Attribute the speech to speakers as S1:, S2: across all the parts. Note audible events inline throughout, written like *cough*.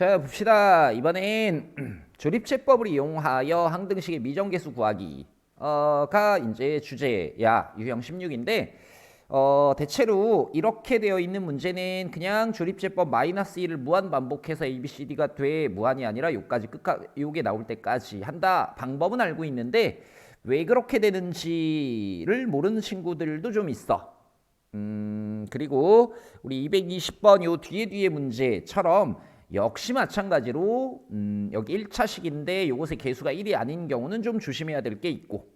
S1: 자 봅시다. 이번엔 *clears throat* 조립제법을 이용하여 항등식의 미정계수 구하기 가 이제 주제야 유형 16인데 어, 대체로 이렇게 되어 있는 문제는 그냥 조립제법 마이너스 1을 무한 반복해서 ABCD가 돼 무한이 아니라 요까지 끝까 요게 나올 때까지 한다 방법은 알고 있는데 왜 그렇게 되는지를 모르는 친구들도 좀 있어. 음, 그리고 우리 220번 요 뒤에 뒤에 문제처럼 역시 마찬가지로 음, 여기 1차식인데 요것의 개수가 1이 아닌 경우는 좀 조심해야 될 게 있고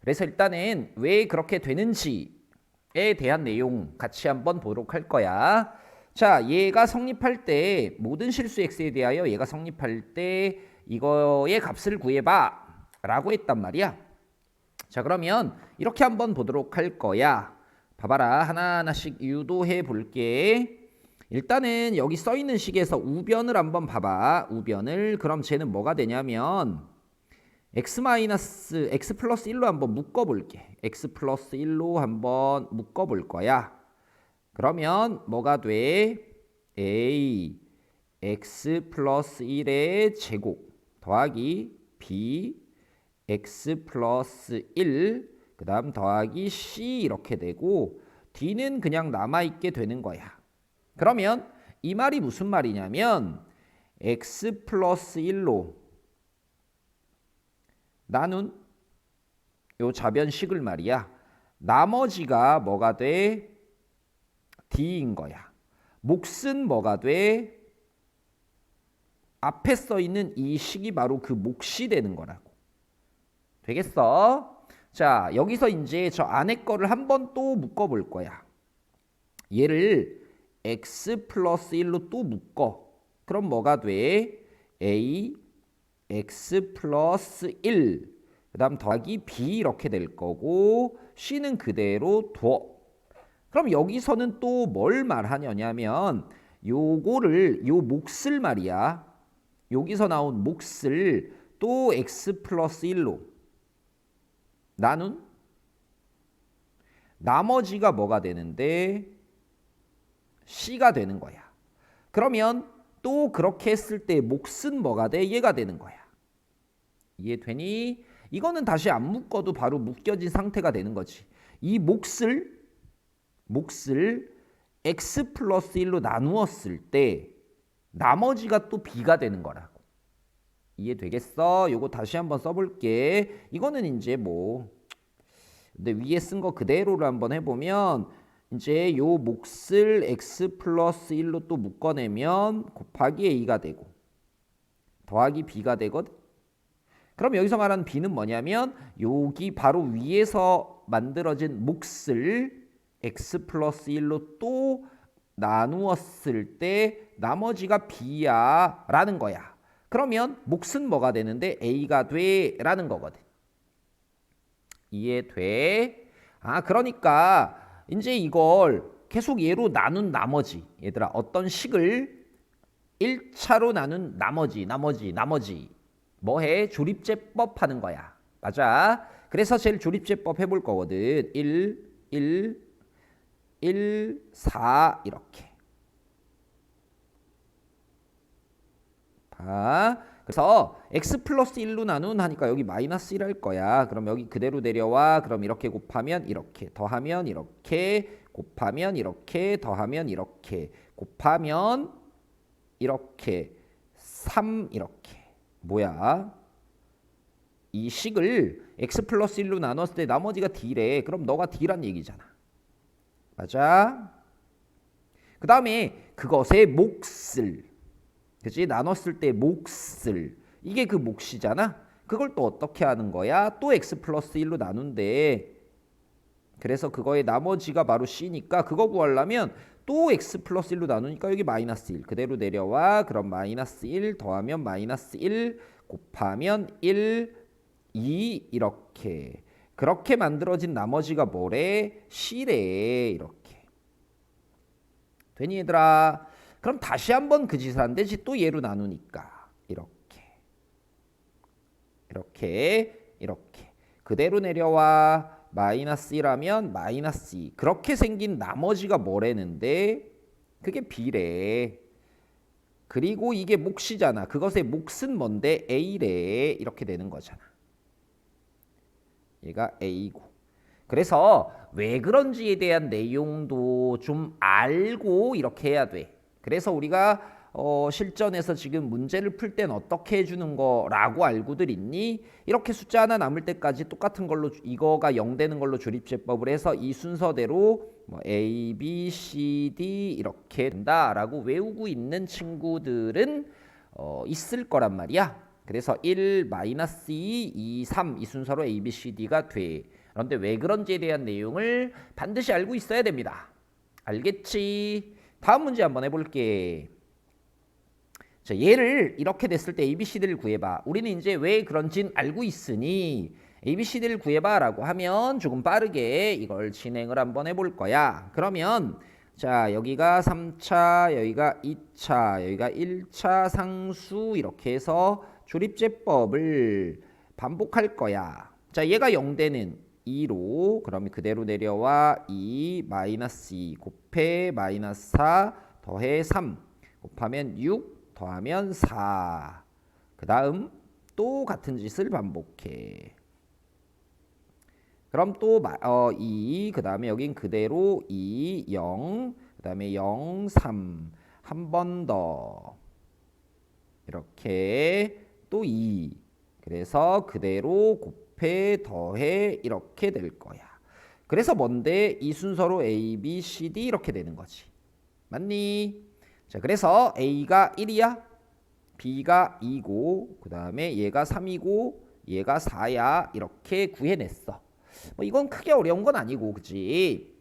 S1: 그래서 일단은 왜 그렇게 되는지에 대한 내용 같이 한번 보도록 할 거야. 자, 얘가 성립할 때 모든 실수 x에 대하여 얘가 성립할 때 이거의 값을 구해봐 라고 했단 말이야. 자, 그러면 이렇게 한번 보도록 할 거야. 봐봐라. 하나하나씩 유도해 볼게. 일단은 여기 써 있는 식에서 우변을 한번 봐봐. 우변을. 그럼 쟤는 뭐가 되냐면 x 마이너스 x 플러스 1로 한번 묶어 볼게. x 플러스 1로 한번 묶어 볼 거야. 그러면 뭐가 돼? a x 플러스 1의 제곱 더하기 b x 플러스 1 그 다음 더하기 c 이렇게 되고 d는 그냥 남아 있게 되는 거야. 그러면 이 말이 무슨 말이냐면 x 플러스 1로 나눈 요 자변식을 말이야. 나머지가 뭐가 돼? d인 거야. 몫은 뭐가 돼? 앞에 써 있는 이 식이 바로 그 몫이 되는 거라고. 되겠어? 자, 여기서 이제 저 안에 거를 한 번 또 묶어 볼 거야. 얘를 x 플러스 1로 또 묶어. 그럼 뭐가 돼? a x 플러스 1. 그 다음 더하기 b 이렇게 될 거고 c는 그대로 둬. 그럼 여기서는 또 뭘 말하냐면 요거를 요 몫을 말이야. 여기서 나온 몫을 또 x 플러스 1로 나눈 나머지가 뭐가 되는데 C가 되는 거야. 그러면 또 그렇게 했을 때 몫은 뭐가 돼? 얘가 되는 거야. 이해되니? 이거는 다시 안 묶어도 바로 묶여진 상태가 되는 거지. 이 몫을 몫을 x 플러스 1로 나누었을 때 나머지가 또 b가 되는 거라고. 이해되겠어? 요거 다시 한번 써볼게. 이거는 이제 뭐 근데 위에 쓴 거 그대로를 한번 해보면 이제 요 몫을 x 플러스 1로 또 묶어내면 곱하기 a가 되고 더하기 b가 되거든. 그럼 여기서 말하는 b는 뭐냐면 여기 바로 위에서 만들어진 몫을 x 플러스 1로 또 나누었을 때 나머지가 b야 라는 거야. 그러면 몫은 뭐가 되는데 a가 돼 라는 거거든. 이해돼? 아 그러니까 이제 이걸 계속 얘로 나눈 나머지 얘들아 어떤 식을 1차로 나눈 나머지 나머지 나머지 뭐해? 조립제법 하는 거야. 맞아. 그래서 제일 조립제법 해볼 거거든. 1, 1, 1, 4 이렇게. 봐. 그래서 x 플러스 1로 나눈 하니까 여기 마이너스 1할 거야. 그럼 여기 그대로 내려와. 그럼 이렇게 곱하면 이렇게 더하면 이렇게 곱하면 이렇게 더하면 이렇게 곱하면 이렇게 3 이렇게 뭐야? 이 식을 x 플러스 1로 나눴을 때 나머지가 d래. 그럼 너가 d란 얘기잖아. 맞아? 그 다음에 그것의 몫을 그지 나눴을 때 몫을 이게 그 몫이잖아. 그걸 또 어떻게 하는 거야? 또 x 플러스 1로 나눈대. 그래서 그거의 나머지가 바로 c니까 그거 구하려면 또 x 플러스 1로 나누니까 여기 마이너스 1 그대로 내려와. 그럼 마이너스 1 더하면 마이너스 1 곱하면 1, 2 이렇게. 그렇게 만들어진 나머지가 뭐래? c래 이렇게. 되니 얘들아? 그럼 다시 한번 그 되지 또 얘로 나누니까 이렇게 이렇게 이렇게 그대로 내려와 마이너스 1하면 마이너스 2 그렇게 생긴 나머지가 뭐래는데 그게 b래 그리고 이게 몫이잖아. 그것의 몫은 뭔데? A래. 이렇게 되는 거잖아. 얘가 A고. 그래서 왜 그런지에 대한 내용도 좀 알고 이렇게 해야 돼. 그래서 우리가 어, 실전에서 지금 문제를 풀 땐 어떻게 해주는 거라고 알고들 있니? 이렇게 숫자 하나 남을 때까지 똑같은 걸로 주- 이거가 0 되는 걸로 조립제법을 해서 이 순서대로 뭐 A, B, C, D 이렇게 된다라고 외우고 있는 친구들은 어, 있을 거란 말이야. 그래서 1, 마이너스 2, 2, 3 이 순서로 A, B, C, D가 돼. 그런데 왜 그런지에 대한 내용을 반드시 알고 있어야 됩니다. 알겠지? 다음 문제 한번 해볼게. 자, 얘를 이렇게 됐을 때 ABCD를 구해봐. 우리는 이제 왜 그런진 알고 있으니 ABCD를 구해봐 라고 하면 조금 빠르게 이걸 진행을 한번 해볼 거야. 그러면 자 여기가 3차, 여기가 2차, 여기가 1차 상수 이렇게 해서 조립제법을 반복할 거야. 자 얘가 0되는 2로 그러면 그대로 내려와 2 마이너스 2 곱해 마이너스 4 더해 3 곱하면 6 더하면 4. 그 다음 또 같은 짓을 반복해. 그럼 또 어, 2, 그 다음에 여긴 그대로 2, 0, 그 다음에 0, 3. 한 번 더. 이렇게 또 2. 그래서 그대로 곱 해, 더해 이렇게 될 거야. 그래서 뭔데 이 순서로 A, B, C, D 이렇게 되는 거지. 맞니? 자, 그래서 A가 1이야. B가 2고 그 다음에 얘가 3이고 얘가 4야. 이렇게 구해냈어. 뭐 이건 크게 어려운 건 아니고 그치?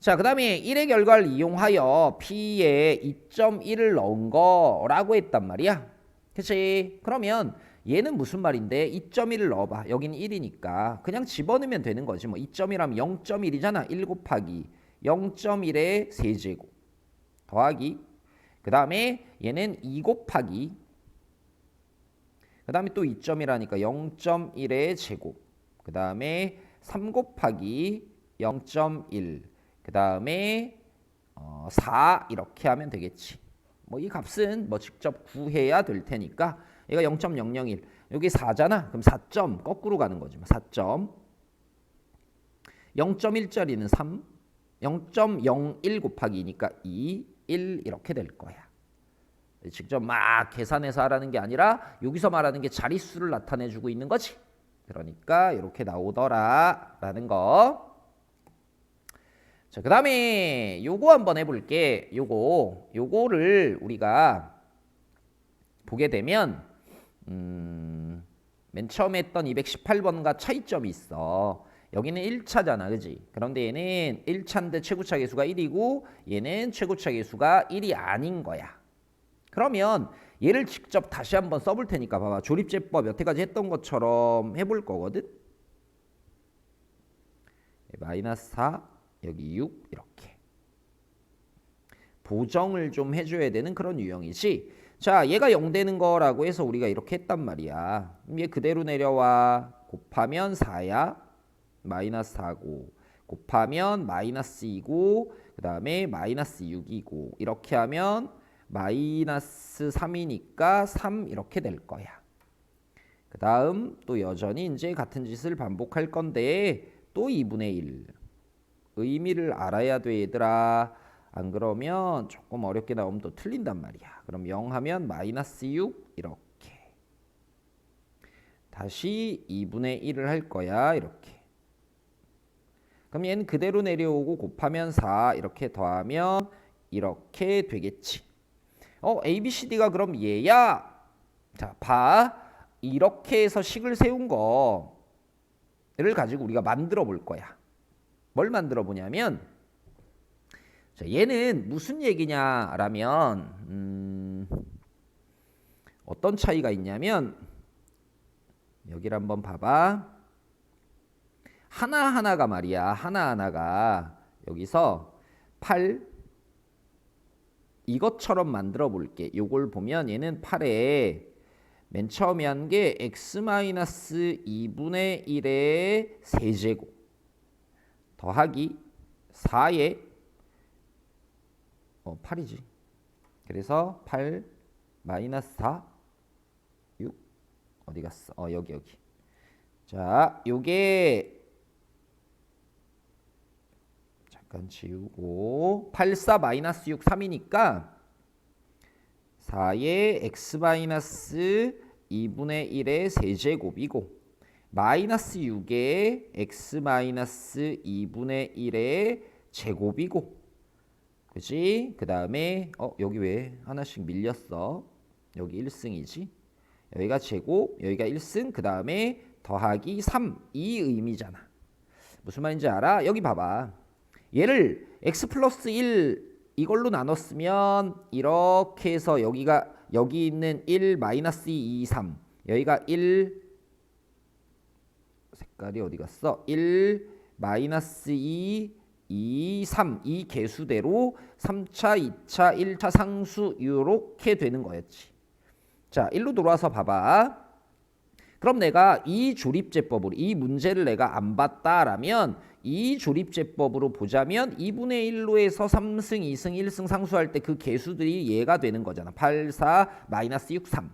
S1: 자, 그 다음에 1의 결과를 이용하여 P에 2.1을 넣은 거라고 했단 말이야. 그치? 그러면 얘는 무슨 말인데 2.1을 넣어봐. 여기는 1이니까 그냥 집어넣으면 되는 거지. 뭐 2.1하면 0.1이잖아. 1 곱하기 0.1의 세제곱. 더하기 그 다음에 얘는 2 곱하기 그 다음에 또 2점이라니까 0.1의 제곱 그 다음에 3 곱하기 0.1 그 다음에 어, 4 이렇게 하면 되겠지 뭐 이 값은 뭐 직접 구해야 될 테니까 얘가 0.001 여기 4잖아 그럼 4점 거꾸로 가는 거지 4점 0.1짜리는 3 0.01 곱하기 2니까 2 1 이렇게 될 거야. 직접 막 계산해서 하라는 게 아니라 여기서 말하는 게 자릿수를 나타내 주고 있는 거지. 그러니까 이렇게 나오더라 라는 거. 자, 그 다음에 요거 한번 해 볼게. 요거 요거를 우리가 보게 되면 음, 맨 처음에 했던 218번과 차이점이 있어. 여기는 1차잖아. 그지? 그런데 얘는 1차인데 최고차 계수가 1이고 얘는 최고차 계수가 1이 아닌 거야. 그러면 얘를 직접 다시 한번 써볼 테니까 봐봐. 조립제법 여태까지 했던 것처럼 해볼 거거든. 마이너스 4 여기 6 이렇게 보정을 좀 해줘야 되는 그런 유형이지. 자, 얘가 0 되는 거라고 해서 우리가 이렇게 했단 말이야. 얘 그대로 내려와 곱하면 4야. 마이너스 4고 곱하면 마이너스 2고 그 다음에 마이너스 6이고 이렇게 하면 마이너스 3이니까 3 이렇게 될 거야. 그 다음 또 여전히 이제 같은 짓을 반복할 건데 또 2분의 1 의미를 알아야 돼 얘들아 안 그러면 조금 어렵게 나오면 또 틀린단 말이야 그럼 0 하면 마이너스 6 이렇게 다시 2분의 1을 할 거야 이렇게 그럼 얘는 그대로 내려오고 곱하면 4 이렇게 더하면 이렇게 되겠지. 어, A, B, C, D가 그럼 얘야. 자, 봐. 이렇게 해서 식을 세운 거를 가지고 우리가 만들어 볼 거야. 뭘 만들어 보냐면 자, 얘는 무슨 얘기냐라면 음, 어떤 차이가 있냐면 여기를 한번 봐봐. 하나하나가 말이야. 하나하나가 여기서 8 이것처럼 만들어 볼게. 요걸 보면 얘는 8에 맨 처음에 한 게 x-2분의 1의 세제곱 더하기 4의 어 8이지. 그래서 8 마이너스 4 6 어디 갔어? 어 여기 여기. 자, 요게 잠깐 지우고 8 4 마이너스 6 3이니까 4의 x 마이너스 2분의 1의 세제곱이고 마이너스 6의 x 마이너스 2분의 1의 제곱이고 그지? 그 다음에 어 여기 왜 하나씩 밀렸어? 여기 1승이지? 여기가 제곱, 여기가 1승, 그 다음에 더하기 3, 이 의미잖아. 무슨 말인지 알아? 여기 봐봐. 얘를 x 플러스 1 이걸로 나눴으면 이렇게 해서 여기가 여기 있는 1 마이너스 2, 2, 3 여기가 1 색깔이 어디 갔어? 1 마이너스 2 2, 3 이 개수대로 3차, 2차, 1차 상수 이렇게 되는 거였지. 자, 1로 돌아와서 봐봐. 그럼 내가 이 조립제법으로 이 문제를 내가 안 봤다라면 이 조립제법으로 보자면 2분의 1로 해서 3승, 2승, 1승 상수할 때 그 개수들이 얘가 되는 거잖아. 8, 4, 마이너스 6, 3.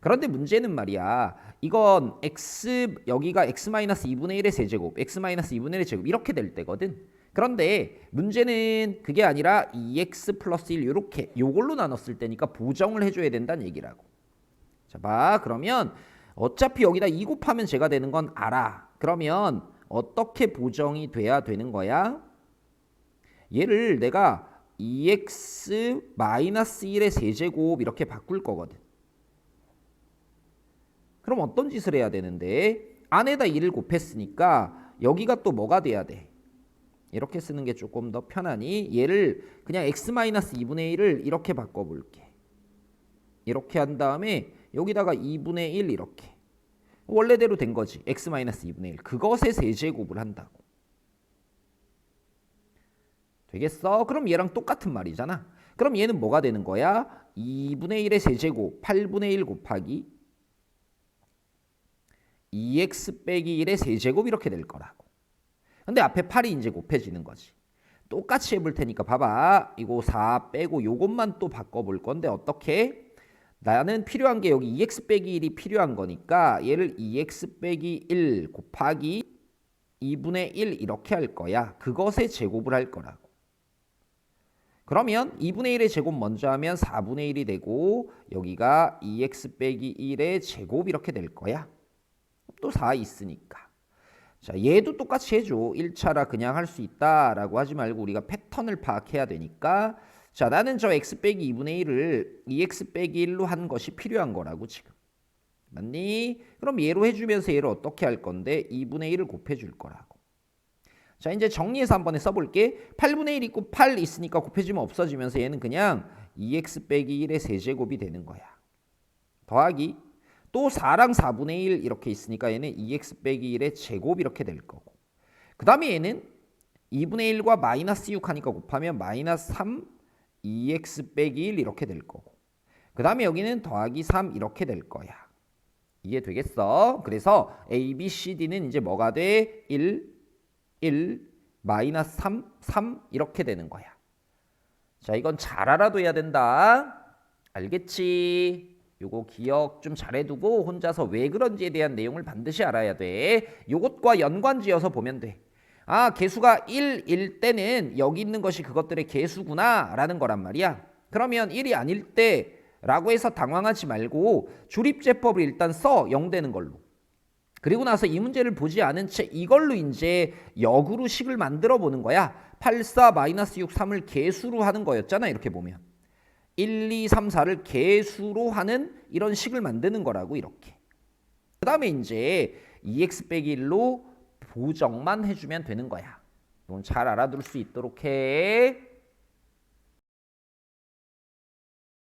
S1: 그런데 문제는 말이야. 이건 x 여기가 x 마이너스 2분의 1의 세제곱, x 마이너스 2분의 1의 제곱 이렇게 될 때거든. 그런데 문제는 그게 아니라 2x 플러스 1 이렇게 요걸로 나눴을 때니까 보정을 해줘야 된다는 얘기라고. 자, 봐. 그러면 어차피 여기다 2 곱하면 제가 되는 건 알아. 그러면 어떻게 보정이 돼야 되는 거야? 얘를 내가 2x 마이너스 1의 세제곱 이렇게 바꿀 거거든. 그럼 어떤 짓을 해야 되는데 안에다 1을 곱했으니까 여기가 또 뭐가 돼야 돼? 이렇게 쓰는 게 조금 더 편하니 얘를 그냥 x 마이너스 2분의 1을 이렇게 바꿔볼게. 이렇게 한 다음에 여기다가 2분의 1 이렇게 원래대로 된 거지. x 마이너스 2분의 1 그것의 세제곱을 한다고. 되겠어? 그럼 얘랑 똑같은 말이잖아. 그럼 얘는 뭐가 되는 거야? 2분의 1의 세제곱 8분의 1 곱하기 2x 빼기 1의 세제곱 이렇게 될 거라고. 근데 앞에 8이 이제 곱해지는 거지. 똑같이 해볼 테니까 봐봐. 이거 4 빼고 요것만 또 바꿔볼 건데 어떻게? 나는 필요한 게 여기 2x 빼기 1이 필요한 거니까 얘를 2x 빼기 1 곱하기 2분의 1 이렇게 할 거야. 그것의 제곱을 할 거라고. 그러면 2분의 1의 제곱 먼저 하면 4분의 1이 되고 여기가 2x 빼기 1의 제곱 이렇게 될 거야. 또 4 있으니까. 자, 얘도 똑같이 해줘. 1차라 그냥 할 수 있다라고 하지 말고 우리가 패턴을 파악해야 되니까 자, 나는 저 x 빼기 2분의 1을 2x 빼기 1로 한 것이 필요한 거라고 지금. 맞니? 그럼 얘로 해주면서 얘를 어떻게 할 건데 2분의 1을 곱해줄 거라고. 자, 이제 정리해서 한번 써볼게. 8분의 1 있고 8 있으니까 곱해주면 없어지면서 얘는 그냥 2x 빼기 1의 세제곱이 되는 거야. 더하기 또 4랑 4분의 1 이렇게 있으니까 얘는 2x 빼기 1의 제곱 이렇게 될 거고. 그 다음에 얘는 2분의 1과 마이너스 6 하니까 곱하면 마이너스 3 2x 빼기 1 이렇게 될 거고. 그 다음에 여기는 더하기 3 이렇게 될 거야. 이해되겠어? 그래서 A, B, C, D는 이제 뭐가 돼? 1, 1, 마이너스 3, 3 이렇게 되는 거야. 자, 이건 잘 알아둬야 된다. 알겠지? 요거 기억 좀 잘해두고 혼자서 왜 그런지에 대한 내용을 반드시 알아야 돼. 요것과 연관지어서 보면 돼. 아, 개수가 1일 때는 여기 있는 것이 그것들의 개수구나 라는 거란 말이야. 그러면 1이 아닐 때 라고 해서 당황하지 말고 조립제법을 일단 써 0 되는 걸로. 그리고 나서 이 문제를 보지 않은 채 이걸로 이제 역으로 식을 만들어 보는 거야. 8, 4, 마이너스 6, 3을 개수로 하는 거였잖아. 이렇게 보면. 1, 2, 3, 4를 개수로 하는 이런 식을 만드는 거라고 이렇게. 그 다음에 이제 2x 빼기 1로 보정만 해주면 되는 거야. 잘 알아둘 수 있도록 해.